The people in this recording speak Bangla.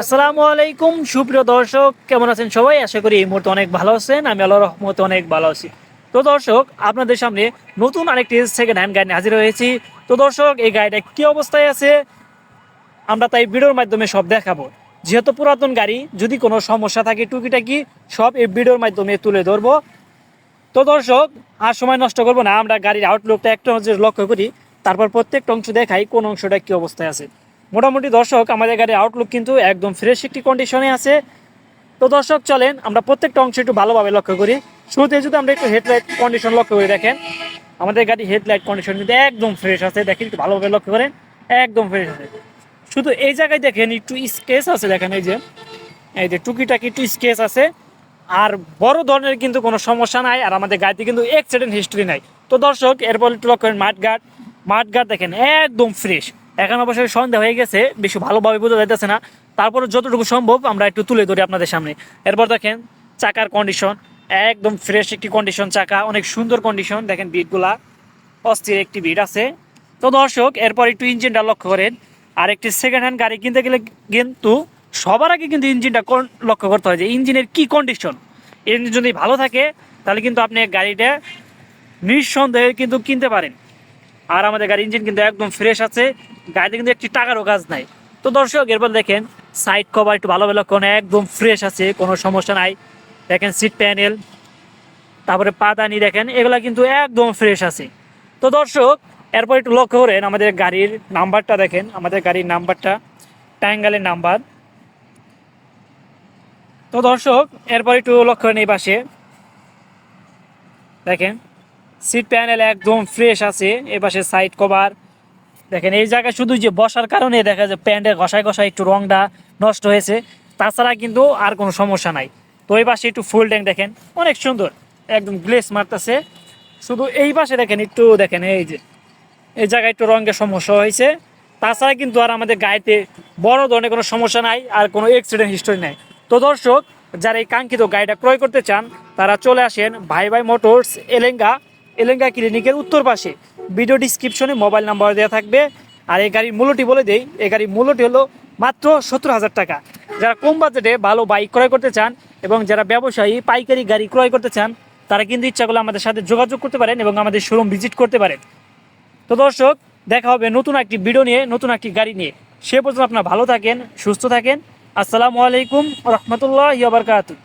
আসসালামু আলাইকুম, সুপ্রিয় দর্শক, কেমন আছেন সবাই? আশা করি এই মুহূর্তে অনেক ভালো আছেন, আমি আল্লাহ রহমতে অনেক ভালো আছি। তো দর্শক, আপনাদের সামনে নতুন আরেকটি সেকেন্ড হ্যান্ড গাড়ি হাজির হয়েছি। তো দর্শক, এই গাড়িটা কি অবস্থায় আছে? আমরা তাই ভিডিওর মাধ্যমে সব দেখাবো। যেহেতু পুরাতন গাড়ি, যদি কোনো সমস্যা থাকে, টুকিটাকি, সব এই ভিডিওর মাধ্যমে তুলে ধরবো। তো দর্শক, আর সময় নষ্ট করব না, আমরা গাড়ির আউটলুকটা একটা নজর লক্ষ্য করি, তারপর প্রত্যেকটা অংশ দেখাই কোন অংশটা কি অবস্থায় আছে। মোটামুটি দর্শক, আমাদের গাড়ির আউটলুক কিন্তু একদম ফ্রেশ একটি কন্ডিশনে আছে। তো দর্শক, চলেন আমরা প্রত্যেকটা অংশ একটু ভালোভাবে লক্ষ্য করি। শুরুতে যদি আমরা একটু হেডলাইট কন্ডিশন লক্ষ্য করে, দেখেন। আমাদের গাড়ি হেডলাইট কন্ডিশন কিন্তু একদম ফ্রেশ আছে। দেখেন, একটু ভালোভাবে লক্ষ্য করেন। একদম ফ্রেশ আছে। শুধু এই জায়গায় দেখেন, একটু স্কেচ আছে, দেখেন এই যে। এই যে টুকিটাকি একটু স্কেচ আছে। আর বড় ধরনের কিন্তু কোনো সমস্যা নাই, আর আমাদের গাড়িতে কিন্তু অ্যাক্সিডেন্ট হিস্ট্রি নাই। তো দর্শক, এরপর একটু লক্ষ্য করেন, মাঠঘাট। মাঠঘাট দেখেন, একদম ফ্রেশ এখন অবশ্যই সন্ধ্যা হয়ে গেছে, বেশি ভালোভাবে বোঝা যাইতেছে না। তারপরে যতটুকু সম্ভব আমরা একটু তুলে ধরি আপনাদের সামনে। এরপর দেখেন, চাকার কন্ডিশন একদম ফ্রেশ একটি কন্ডিশন চাকা, অনেক সুন্দর কন্ডিশন দেখেন বিটগুলা অস্থির একটি বিট আছে। তো দর্শক, এরপর একটু ইঞ্জিনটা লক্ষ্য করেন। আর একটি সেকেন্ড হ্যান্ড গাড়ি কিনতে গেলে কিন্তু সবার আগে কিন্তু ইঞ্জিনটা লক্ষ্য করতে হয় যে ইঞ্জিনের কি কন্ডিশন ইঞ্জিন যদি ভালো থাকে, তাহলে কিন্তু আপনি গাড়িটা নিঃসন্দেহে কিন্তু কিনতে পারেন। আর আমাদের গাড়ির ইঞ্জিন কিন্তু একদম ফ্রেশ আছে। গাড়িতে কিন্তু একটি টাকারও কাজ নাই। তো দর্শক, এরপর দেখেন সাইড কভার একটু ভালো ভালো কোন একদম ফ্রেশ আছে, কোনো সমস্যা নাই। দেখেন সিট প্যানেল তারপরে পাদানি দেখেন, এগুলা কিন্তু একদম ফ্রেশ আছে। তো দর্শক, এরপর একটু লক্ষ্য করেন, আমাদের গাড়ির নাম্বারটা দেখেন, আমাদের গাড়ির নাম্বারটা ট্যাঙ্গালের নাম্বার। তো দর্শক, এরপর একটু লক্ষ্য করেন এই পাশে। দেখেন সিট প্যানেল একদম ফ্রেশ আছে, এ পাশে সাইড কভার। দেখেন, এই জায়গায় শুধু যে বসার কারণে দেখা যায় প্যান্টের ঘষায় ঘষায় একটু রংটা নষ্ট হয়েছে। তাছাড়া কিন্তু আর কোনো সমস্যা নাই। তো এই পাশে একটু ফুল ট্যাঙ্ক দেখেন, অনেক সুন্দর। একদম গ্লেস মারতেছে। শুধু এই পাশে দেখেন, একটু দেখেন, এই যে, এই জায়গায় একটু রঙের সমস্যা হয়েছে। তাছাড়া কিন্তু আর আমাদের গাড়িতে বড় ধরনের কোনো সমস্যা নাই, আর কোনো অ্যাক্সিডেন্ট হিস্টোরি নাই। তো দর্শক, যারা এই কাঙ্ক্ষিত গাড়িটা ক্রয় করতে চান, তারা চলে আসেন ভাই ভাই মোটরস এলেঙ্গা এলেঙ্গা ক্লিনিকের উত্তর পাশে। ভিডিও ডিসক্রিপশনে মোবাইল নাম্বার দেওয়া থাকবে। আর এই গাড়ির মূল্যটি বলে দেই, এই গাড়ির মূল্যটি হলো মাত্র সত্তর হাজার টাকা। যারা কম বাজেটে ভালো বাইক ক্রয় করতে চান এবং যারা ব্যবসায়ী, পাইকারি গাড়ি ক্রয় করতে চান, তারা কিন্তু ইচ্ছা করলে আমাদের সাথে যোগাযোগ করতে পারেন এবং আমাদের শোরুম ভিজিট করতে পারেন। তো দর্শক, দেখা হবে নতুন একটি ভিডিও নিয়ে, নতুন একটি গাড়ি নিয়ে। সে পর্যন্ত আপনারা ভালো থাকেন, সুস্থ থাকেন। আসসালামু আলাইকুম, রহমতুল্লাহ বারকাতুহ।